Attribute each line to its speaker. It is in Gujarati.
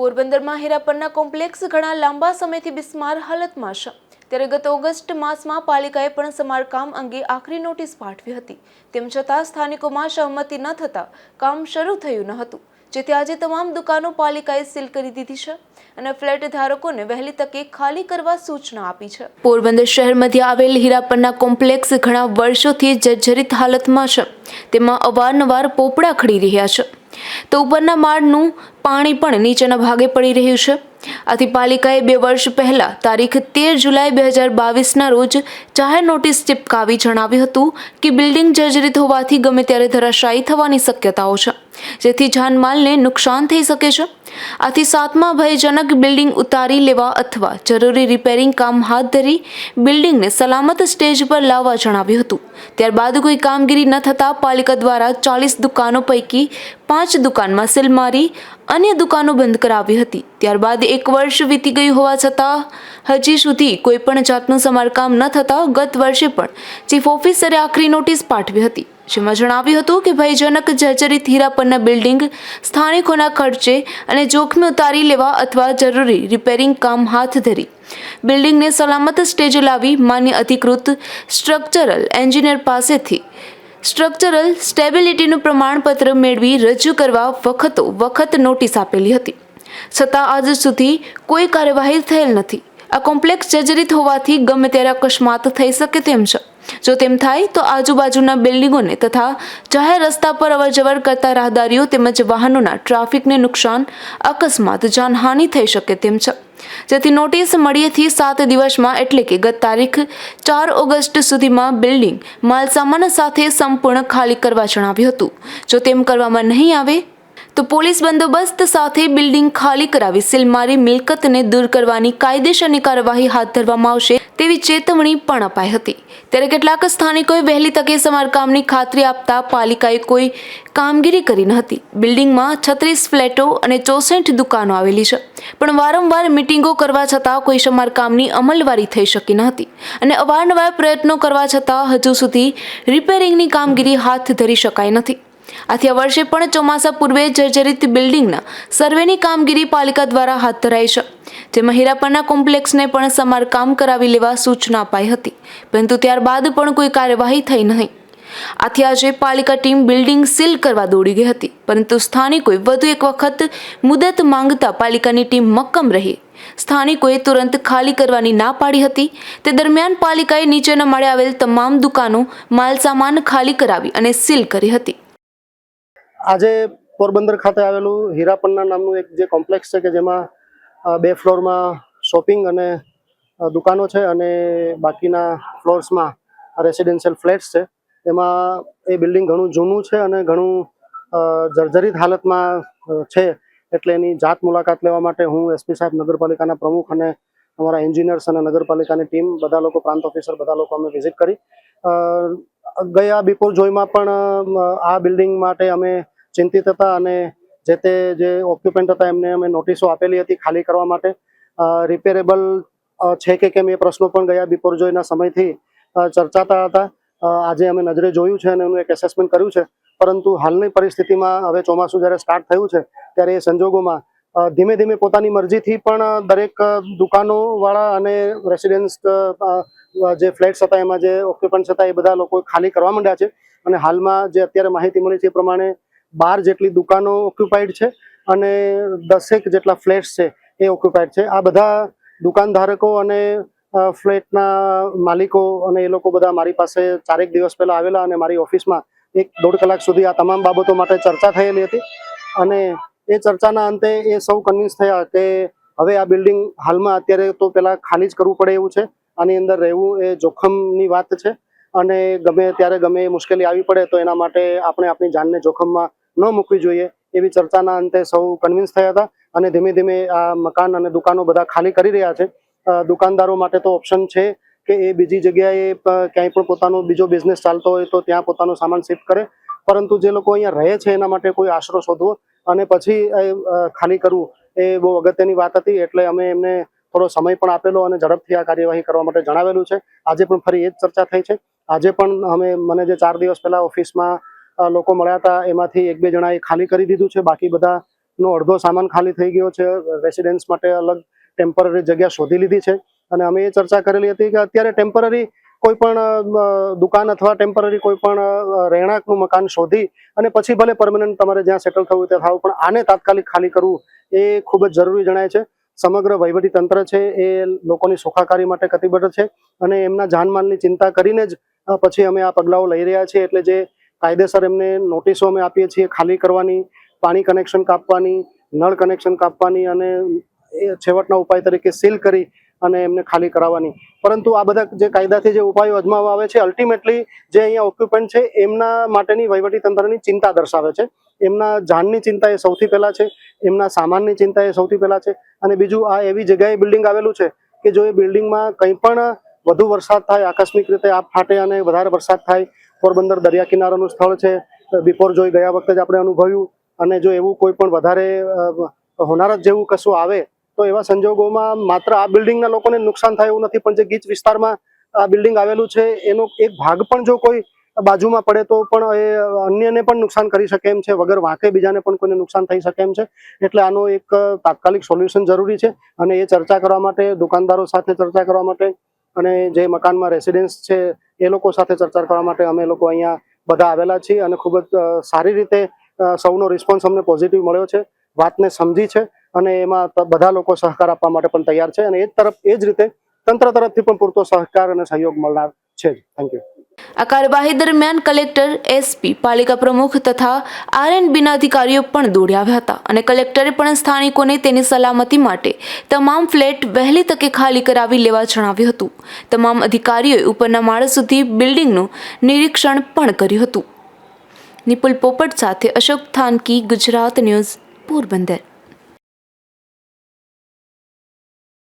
Speaker 1: પોરબંદરમાં હીરાપરના કોમ્પ્લેક્સ ઘણા લાંબા સમયથી બિસ્માર હાલતમાં છે. ત્યારે ગત ઓગસ્ટ માસમાં પાલિકાએ પણ સમારકામ અંગે આખરી નોટિસ પાઠવી હતી. તેમ છતાં સ્થાનિકોમાં સહમતિ ન થતાં કામ શરૂ થયું ન હતું. જેથી આજે તમામ દુકાનો પાલિકાએ સીલ કરી દીધી છે અને ફ્લેટ ધારકોને વહેલી તકે ખાલી કરવા સૂચના આપી છે. પોરબંદર શહેરમાંથી આવેલ હીરાપરના કોમ્પ્લેક્સ ઘણા વર્ષોથી જર્જરિત હાલતમાં છે. તેમાં અવારનવાર પોપડા ખડી રહ્યા છે. તો ઉપરના માળનું પાણી પણ નીચેના ભાગે પડી રહ્યું છે. આથી પાલિકાએ બે વર્ષ પહેલાં તારીખ તેર જુલાઈ બે હજાર બાવીસના રોજ જાહેર નોટિસ ચિપકાવી જણાવ્યું હતું કે બિલ્ડિંગ જર્જરિત હોવાથી ગમે ત્યારે ધરાશાયી થવાની શક્યતાઓ છે, જેથી જાનમાલને નુકસાન થઈ શકે છે. આથી સાતમા ભયજનક બિલ્ડિંગ ઉતારી લેવા અથવા જરૂરી રિપેરિંગ કામ હાથ ધરી બિલ્ડિંગને સલામત સ્ટેજ પર લાવવા જણાવ્યું હતું. ત્યારબાદ કોઈ કામગીરી ન થતાં પાલિકા દ્વારા ચાલીસ દુકાનો પૈકી પાંચ દુકાનમાં સીલ મારી અન્ય દુકાનો બંધ કરાવી હતી. ત્યારબાદ એક વર્ષ વીતી ગયું હોવા છતાં હજી સુધી કોઈ પણ જાતનું સમારકામ ન થતાં ગત વર્ષે પણ ચીફ ઓફિસરે આખરી નોટિસ પાઠવી હતી. જેમાં જણાવ્યું હતું કે ભયજનક જર્જરિત હીરા પરના બિલ્ડિંગ, સ્થાનિકોના ખર્ચે અને જોખમે ઉતારી લેવા અથવા જરૂરી રિપેરિંગ કામ હાથ ધરી બિલ્ડિંગને સલામત સ્ટેજે લાવી માન્ય અધિકૃત સ્ટ્રક્ચરલ એન્જિનિયર પાસેથી સ્ટ્રક્ચરલ સ્ટેબિલિટીનું પ્રમાણપત્ર મેળવી રજૂ કરવા વખતો વખત નોટિસ આપેલી હતી. છતાં આજ સુધી કોઈ કાર્યવાહી થયેલ નથી. આ કોમ્પ્લેક્સ જર્જરિત હોવાથી ગમે ત્યારે અકસ્માત થઈ શકે તેમ છે. જો તેમ થાય તો આજુબાજુના બિલ્ડિંગોને તથા જાહેર રસ્તા પર અવરજવર કરતા રાહદારીઓ તેમજ વાહનોના ટ્રાફિકને નુકસાન, અકસ્માત, જાનહાનિ થઈ શકે તેમ છે. જેથી નોટિસ મળીએથી સાત દિવસમાં એટલે કે ગત તારીખ ચાર ઓગસ્ટ સુધીમાં બિલ્ડિંગ માલસામાન સાથે સંપૂર્ણ ખાલી કરવા જણાવ્યું હતું. જો તેમ કરવામાં નહીં આવે તો પોલીસ બંદોબસ્ત સાથે બિલ્ડિંગ ખાલી કરાવી સીલ મારી મિલકતને દૂર કરવાની કાયદેસરની કાર્યવાહી હાથ ધરવામાં આવશે તેવી ચેતવણી પણ અપાઈ હતી. ત્યારે કેટલાક સ્થાનિકોએ વહેલી તકે સમારકામની ખાતરી આપતા પાલિકાએ કોઈ કામગીરી કરી ન હતી. બિલ્ડિંગમાં છત્રીસ ફ્લેટો અને ચોસઠ દુકાનો આવેલી છે. પણ વારંવાર મિટિંગો કરવા છતાં કોઈ સમારકામની અમલવારી થઈ શકી ન હતી અને અવારનવાર પ્રયત્નો કરવા છતાં હજુ સુધી રિપેરિંગની કામગીરી હાથ ધરી શકાઈ નથી. આથી આ વર્ષે પણ ચોમાસા પૂર્વે જર્જરિત બિલ્ડિંગના સર્વેની કામગીરી પાલિકા દ્વારા હાથ ધરાઈ છે. જેમાં હીરાપરના કોમ્પ્લેક્સને પણ સમારકામ કરાવી લેવા સૂચના અપાઈ હતી. પરંતુ ત્યારબાદ પણ કોઈ કાર્યવાહી થઈ નહીં. આથી આજે પાલિકા ટીમ બિલ્ડિંગ સીલ કરવા દોડી ગઈ હતી. પરંતુ સ્થાનિકોએ વધુ એક વખત મુદત માંગતા પાલિકાની ટીમ મક્કમ રહી. સ્થાનિકોએ તુરંત ખાલી કરવાની ના પાડી હતી. તે દરમિયાન પાલિકાએ નીચેના માળે આવેલ તમામ દુકાનો માલસામાન ખાલી કરાવી અને સીલ કરી હતી.
Speaker 2: આજે પોરબંદર ખાતે આવેલું હીરાપન્ના નામનું એક જે કોમ્પ્લેક્સ છે કે જેમાં બે ફ્લોરમાં શોપિંગ અને દુકાનો છે અને બાકીના ફ્લોર્સમાં રેસિડેન્શિયલ ફ્લેટ્સ છે. એમાં એ બિલ્ડિંગ ઘણું જૂનું છે અને ઘણું જર્જરિત હાલતમાં છે. એટલે એની જાત મુલાકાત લેવા માટે હું એસપી સાહેબ નગરપાલિકાના પ્રમુખ અને અમારા એન્જિનિયર્સ અને નગરપાલિકાની ટીમ બધા લોકો, પ્રાંત ઓફિસર બધા લોકો અમે વિઝિટ કરી. ગયા બિપોર જોઈમાં પણ આ બિલ્ડિંગ માટે અમે ચિંતિત હતા અને જે તે જે ઓક્યુપન્ટ હતા એમને અમે નોટિસો આપેલી હતી ખાલી કરવા માટે. રિપેરેબલ છે કે કેમ એ પ્રશ્નો પણ ગયા બિપોર જોઈના સમયથી ચર્ચાતા હતા. આજે અમે નજરે જોયું છે અને એનું એક એસેસમેન્ટ કર્યું છે. પરંતુ હાલની પરિસ્થિતિમાં હવે ચોમાસું જ્યારે સ્ટાર્ટ થયું છે, ત્યારે એ સંજોગોમાં ધીમે ધીમે પોતાની મરજીથી પણ દરેક દુકાનોવાળા અને રેસિડેન્સ જે ફ્લેટ્સ હતા, એમાં જે ઓક્યુપન્ટ હતા, એ બધા લોકો ખાલી કરવા માંડ્યા છે. અને હાલમાં જે અત્યારે માહિતી મળી છે એ પ્રમાણે બાર જેટલી દુકાનો ઓક્યુપાઈડ છે અને દસેક જેટલા ફ્લેટ્સ છે એ ઓક્યુપાઈડ છે. આ બધા દુકાનધારકો અને ફ્લેટના માલિકો અને એ લોકો બધા મારી પાસે ચારેક દિવસ પહેલા આવેલા અને મારી ઓફિસમાં એક દોઢ કલાક સુધી આ તમામ બાબતો માટે ચર્ચા થયેલી હતી. અને એ ચર્ચાના અંતે એ સૌ કન્વિન્સ થયા કે હવે આ બિલ્ડિંગ હાલમાં અત્યારે તો પેલા ખાલી જ કરવું પડે એવું છે. આની અંદર રહેવું એ જોખમની વાત છે. અને ગમે ત્યારે ગમે એ મુશ્કેલી આવી પડે તો એના માટે આપણે આપણી જાનને જોખમમાં ન મૂકવી જોઈએ એવી ચર્ચાના અંતે સૌ કન્વિન્સ થયા હતા અને ધીમે ધીમે આ મકાન અને દુકાનો બધા ખાલી કરી રહ્યા છે. દુકાનદારો માટે તો ઓપ્શન છે કે એ બીજી જગ્યાએ ક્યાંય પણ પોતાનો બીજો બિઝનેસ ચાલતો હોય તો ત્યાં પોતાનો સામાન શિફ્ટ કરે. પરંતુ જે લોકો અહીંયા રહે છે એના માટે કોઈ આશરો શોધવો અને પછી ખાલી કરવું એ બહુ અગત્યની વાત હતી એટલે અમે એમને થોડો સમય પણ આપેલો અને ઝડપથી આ કાર્યવાહી કરવા માટે જણાવેલું છે. આજે પણ ફરી એ જ ચર્ચા થઈ છે. આજે પણ અમે, મને જે ચાર દિવસ પહેલા ઓફિસમાં લોકો મળ્યા હતા, એમાંથી એક બે જણાએ ખાલી કરી દીધું છે. બાકી બધાનો અડધો સામાન ખાલી થઈ ગયો છે. રેસિડેન્સ માટે અલગ ટેમ્પરરી જગ્યા શોધી લીધી છે. અને અમે એ ચર્ચા કરેલી હતી કે અત્યારે ટેમ્પરરી કોઈ પણ દુકાન અથવા ટેમ્પરરી કોઈ પણ રહેણાંકનું મકાન શોધી અને પછી ભલે પરમનન્ટ તમારે જ્યાં સેટલ થવું ત્યાં થવું, પણ આને તાત્કાલિક ખાલી કરવું એ ખૂબ જ જરૂરી જણાય છે. સમગ્ર વહીવટી તંત્ર છે એ લોકોની સુખાકારી માટે કતિબદ્ધ છે અને એમના જાનમાલની ચિંતા કરીને જ પછી અમે આ પગલાઓ લઈ રહ્યા છીએ. એટલે જે કાયદેસર એમને નોટિસો અમે આપીએ છીએ ખાલી કરવાની, પાણી કનેક્શન કાપવાની, નળ કનેક્શન કાપવાની અને એ છેવટના ઉપાય તરીકે સીલ કરી અને એમને ખાલી કરાવવાની. પરંતુ આ બધા જે કાયદાથી જે ઉપાયો અજમાવવા આવે છે અલ્ટિમેટલી જે અહીંયા ઓક્યુપન્ટ છે, એમના માટેની વહીવટી તંત્રની ચિંતા દર્શાવે છે. એમના જાનની ચિંતા એ સૌથી પહેલાં છે, એમના સામાનની ચિંતા એ સૌથી પહેલાં છે. અને બીજું આ એવી જગ્યાએ બિલ્ડિંગ આવેલું છે કે જો એ બિલ્ડિંગમાં કંઈ પણ વધુ વરસાદ થાય, આકસ્મિક રીતે આપ ફાટે અને વધારે વરસાદ થાય પોરબંદર દરિયા કિનારાનું સ્થળ છે. બિફોર જોઈ ગયા વખતે જ આપણે અનુભવ્યું. અને જો એવું કોઈ પણ વધારે હોનારત જેવું કશું આવે, તો એવા સંજોગોમાં માત્ર આ બિલ્ડિંગના લોકોને નુકસાન થાય એવું નથી, પણ જે ગીચ વિસ્તારમાં આ બિલ્ડિંગ આવેલું છે, એનો એક ભાગ પણ જો કોઈ બાજુમાં પડે તો પણ એ અન્યને પણ નુકસાન કરી શકે એમ છે. વગર વાંકે બીજાને પણ કોઈને નુકસાન થઈ શકે એમ છે. એટલે આનો એક તાત્કાલિક સોલ્યુશન જરૂરી છે. અને એ ચર્ચા કરવા માટે, દુકાનદારો સાથે ચર્ચા કરવા માટે અને જે મકાનમાં રેસિડેન્સ છે એ લોકો સાથે ચર્ચા કરવા માટે અમે લોકો અહીંયા બધા આવેલા છીએ અને ખૂબ જ સારી રીતે સૌનો રિસ્પોન્સ અમને પોઝિટિવ મળ્યો છે, વાતને સમજી છે અને એમાં બધા લોકો સહકાર આપવા માટે પણ તૈયાર છે અને એ તરફ, એ જ રીતે તંત્ર તરફથી પણ પૂરતો સહકાર અને સહયોગ મળનાર છે. થેન્ક યુ
Speaker 1: આ કાર્યવાહી દરમિયાન કલેક્ટર, એસપી, પાલિકા પ્રમુખ તથા આરએનબીના અધિકારીઓ પણ દોડી આવ્યા હતા અને કલેક્ટરે પણ સ્થાનિકોને તેની સલામતી માટે તમામ ફ્લેટ વહેલી તકે ખાલી કરાવી લેવા જણાવ્યું હતું. તમામ અધિકારીઓએ ઉપરના માળ સુધી બિલ્ડિંગનું નિરીક્ષણ પણ કર્યું હતું. નિપુલ પોપટ સાથે અશોક થાનકી, ગુજરાત ન્યૂઝ, પોરબંદર.